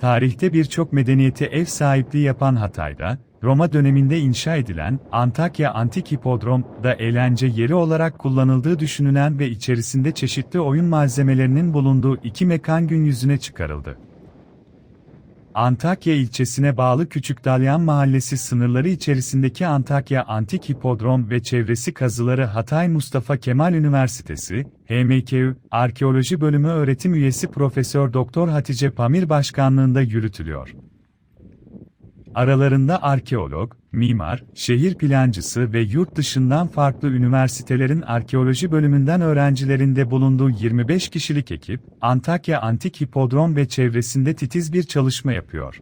Tarihte birçok medeniyete ev sahipliği yapan Hatay'da, Roma döneminde inşa edilen Antakya Antik Hipodrom da eğlence yeri olarak kullanıldığı düşünülen ve içerisinde çeşitli oyun malzemelerinin bulunduğu iki mekan gün yüzüne çıkarıldı. Antakya ilçesine bağlı Küçük Dalyan Mahallesi sınırları içerisindeki Antakya Antik Hipodrom ve çevresi kazıları Hatay Mustafa Kemal Üniversitesi, HMKÜ, Arkeoloji Bölümü öğretim üyesi Profesör Doktor Hatice Pamir başkanlığında yürütülüyor. Aralarında arkeolog, mimar, şehir plancısı ve yurt dışından farklı üniversitelerin arkeoloji bölümünden öğrencilerinde bulunduğu 25 kişilik ekip, Antakya Antik Hipodrom ve çevresinde titiz bir çalışma yapıyor.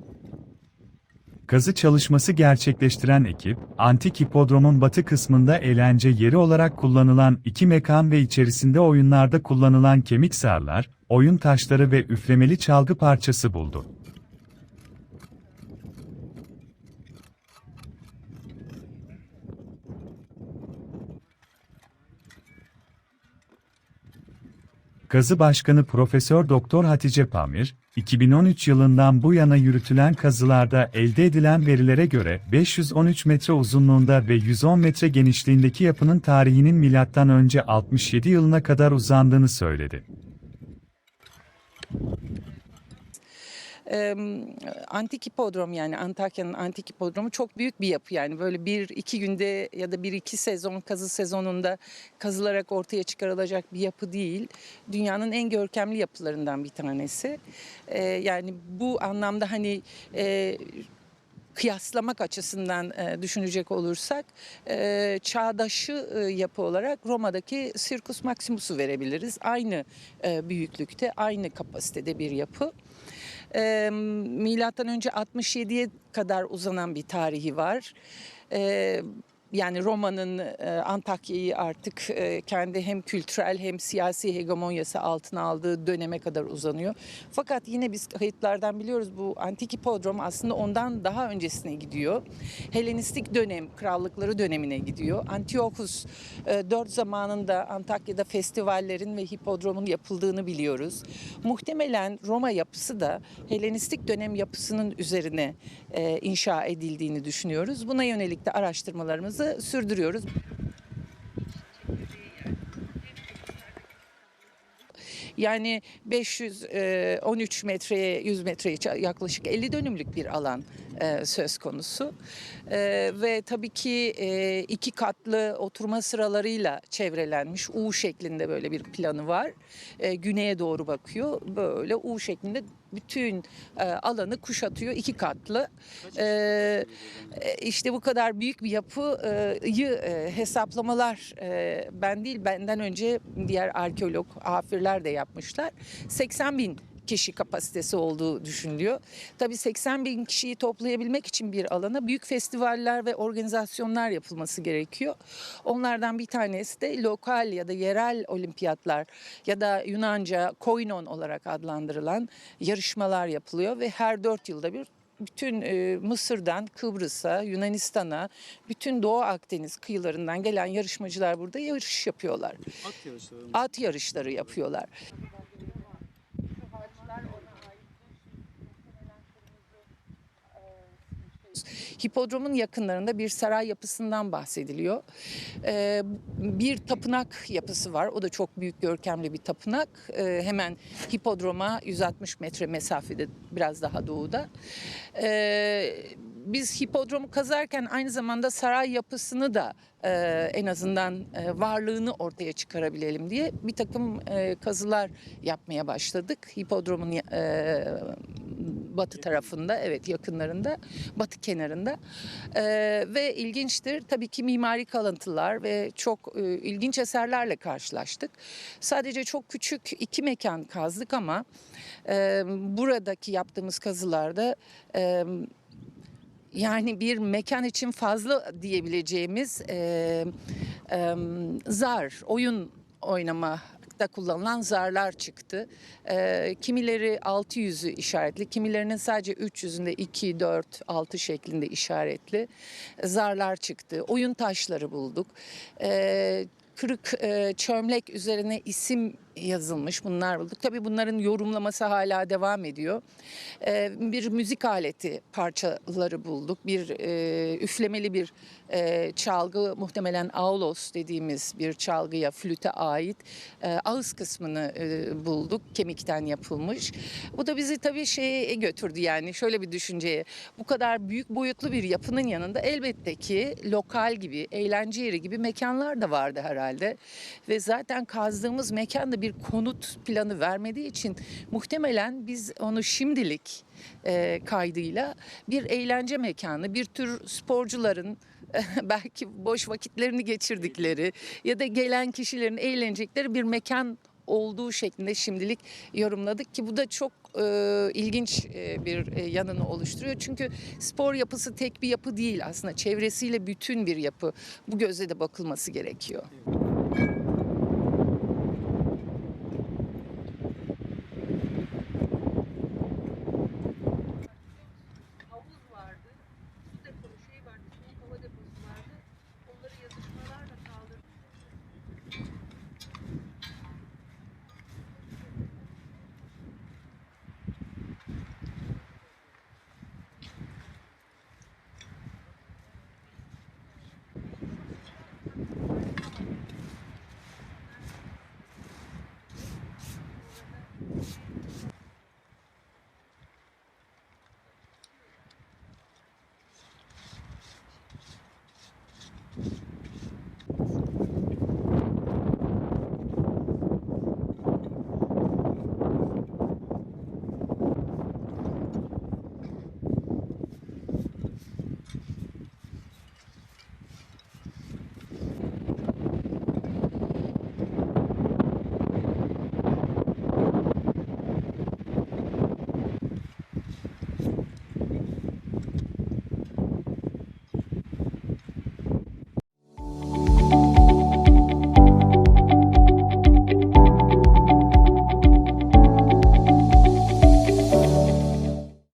Kazı çalışması gerçekleştiren ekip, Antik Hipodrom'un batı kısmında eğlence yeri olarak kullanılan iki mekan ve içerisinde oyunlarda kullanılan kemik sarlar, oyun taşları ve üflemeli çalgı parçası buldu. Kazı Başkanı Profesör Doktor Hatice Pamir, 2013 yılından bu yana yürütülen kazılarda elde edilen verilere göre 513 metre uzunluğunda ve 110 metre genişliğindeki yapının tarihinin milattan önce 67 yılına kadar uzandığını söyledi. Ee, antik hipodrom yani Antakya'nın antik hipodromu çok büyük bir yapı yani böyle bir iki günde ya da bir iki sezon kazı sezonunda kazılarak ortaya çıkarılacak bir yapı değil. Dünyanın en görkemli yapılarından bir tanesi. Ee, yani bu anlamda hani e, kıyaslamak açısından e, düşünecek olursak e, çağdaşı e, yapı olarak Roma'daki Circus Maximus'u verebiliriz. Aynı e, büyüklükte, aynı kapasitede bir yapı. E, milattan önce 67'ye kadar uzanan bir tarihi var. E, yani Roma'nın e, Antakya'yı artık e, kendi hem kültürel hem siyasi hegemonyası altına aldığı döneme kadar uzanıyor. Fakat yine biz kayıtlardan biliyoruz bu antik hipodrom aslında ondan daha öncesine gidiyor. Helenistik dönem, krallıkları dönemine gidiyor. Antiochus e, 4 zamanında Antakya'da festivallerin ve hipodromun yapıldığını biliyoruz. Muhtemelen Roma yapısı da Helenistik dönem yapısının üzerine e, inşa edildiğini düşünüyoruz. Buna yönelik de araştırmalarımızı sürdürüyoruz. Yani 513 metreye 100 metreye yaklaşık 50 dönümlük bir alan e, söz konusu. E, ve tabii ki e, iki katlı oturma sıralarıyla çevrelenmiş U şeklinde böyle bir planı var. Güneye doğru bakıyor. Böyle U şeklinde bütün alanı kuşatıyor iki katlı. E, işte bu kadar büyük bir yapıyı hesaplamalar ben değil benden önce diğer arkeolog hafirler de yapmışlar. 80 bin kişi kapasitesi olduğu düşünülüyor. Tabii 80 bin kişiyi toplayabilmek için bir alana büyük festivaller ve organizasyonlar yapılması gerekiyor. Onlardan bir tanesi de lokal ya da yerel olimpiyatlar ya da Yunanca koinon olarak adlandırılan yarışmalar yapılıyor ve her dört yılda bir bütün e, Mısır'dan Kıbrıs'a, Yunanistan'a, bütün Doğu Akdeniz kıyılarından gelen yarışmacılar burada yarış yapıyorlar. At yarışları? At yarışları yapıyorlar. Hipodromun yakınlarında bir saray yapısından bahsediliyor. Ee, bir tapınak yapısı var. O da çok büyük görkemli bir tapınak. Ee, hemen hipodroma 160 metre mesafede biraz daha doğuda. Ee, biz hipodromu kazarken aynı zamanda saray yapısını da e, en azından e, varlığını ortaya çıkarabilelim diye bir takım e, kazılar yapmaya başladık. Hipodromun e, batı tarafında, evet yakınlarında, batı kenarında. E, ve ilginçtir tabii ki mimari kalıntılar ve çok e, ilginç eserlerle karşılaştık. Sadece çok küçük iki mekan kazdık ama e, buradaki yaptığımız kazılarda... E, yani bir mekan için fazla diyebileceğimiz e, e, zar, oyun oynamakta kullanılan zarlar çıktı. E, kimileri 600'ü işaretli, kimilerinin sadece 300'ünde 2, 4, 6 şeklinde işaretli zarlar çıktı. Oyun taşları bulduk. E, kırık e, çömlek üzerine isim yazılmış bunlar bulduk. Tabii bunların yorumlaması hala devam ediyor. Ee, bir müzik aleti parçaları bulduk. Bir e, üflemeli bir e, çalgı muhtemelen aulos dediğimiz bir çalgıya, flüte ait e, ağız kısmını e, bulduk. Kemikten yapılmış. Bu da bizi tabii şeye götürdü yani şöyle bir düşünceye. Bu kadar büyük boyutlu bir yapının yanında elbette ki lokal gibi, eğlence yeri gibi mekanlar da vardı herhalde. Ve zaten kazdığımız mekan da bir konut planı vermediği için muhtemelen biz onu şimdilik e, kaydıyla bir eğlence mekanı, bir tür sporcuların belki boş vakitlerini geçirdikleri ya da gelen kişilerin eğlenecekleri bir mekan olduğu şeklinde şimdilik yorumladık ki bu da çok e, ilginç e, bir e, yanını oluşturuyor. Çünkü spor yapısı tek bir yapı değil aslında çevresiyle bütün bir yapı. Bu gözle de bakılması gerekiyor.